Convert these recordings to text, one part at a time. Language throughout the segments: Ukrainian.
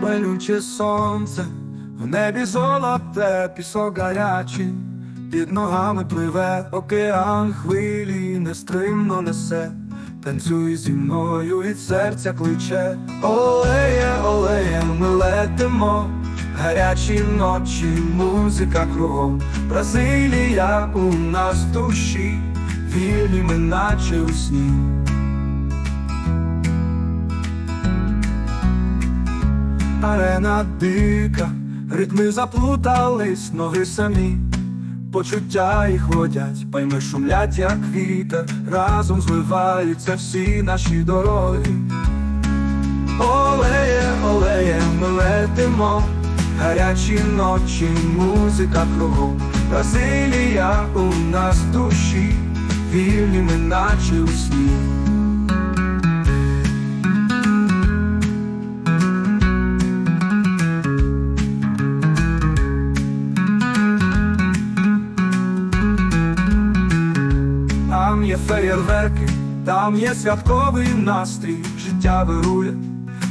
палюче сонце, в небі золоте, пісок гарячий, під ногами пливе океан хвилі, нестримно несе, танцюй зі мною від серця кличе, олеє, олеє, ми летимо, гарячі ночі, музика кругом, Бразилія у нас в душі, вільні ми наче у сні. Арена дика, ритми заплутались, ноги самі, почуття їх водять, пойми шумлять, як вітер, разом зливаються всі наші дороги. Олеє, олеє, ми летимо, гарячі ночі, музика кругом, Бразилія у нас душі, вільні ми наче у сні. Там є феєрверки, там є святковий настрій, життя вирує,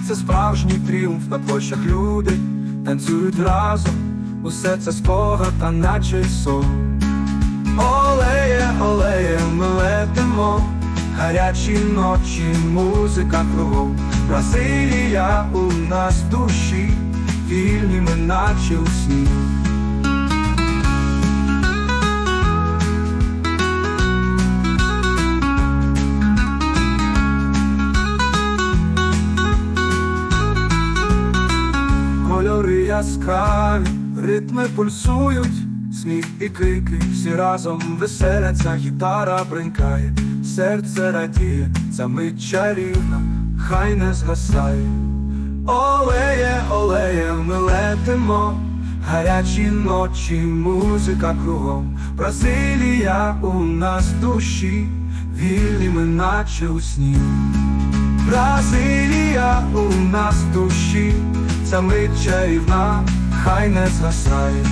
це справжній тріумф. На площах люди танцюють разом, усе це спогад, та наче сон. Олеє, олеє, ми летимо, гарячі ночі, музика кругом, Бразилія у нас душі, вільні ми наче у сні. Яскраві, ритми пульсують, сміх і крики, всі разом веселяться, гітара бринкає, серце радіє, ця мить чарівна, хай не згасає. Олеє, олеє, ми летимо, гарячі ночі, музика кругом, Бразилія у нас душі, вільні ми наче у сні. Бразилія у нас душі, ця мить чарівна, хай не згасає.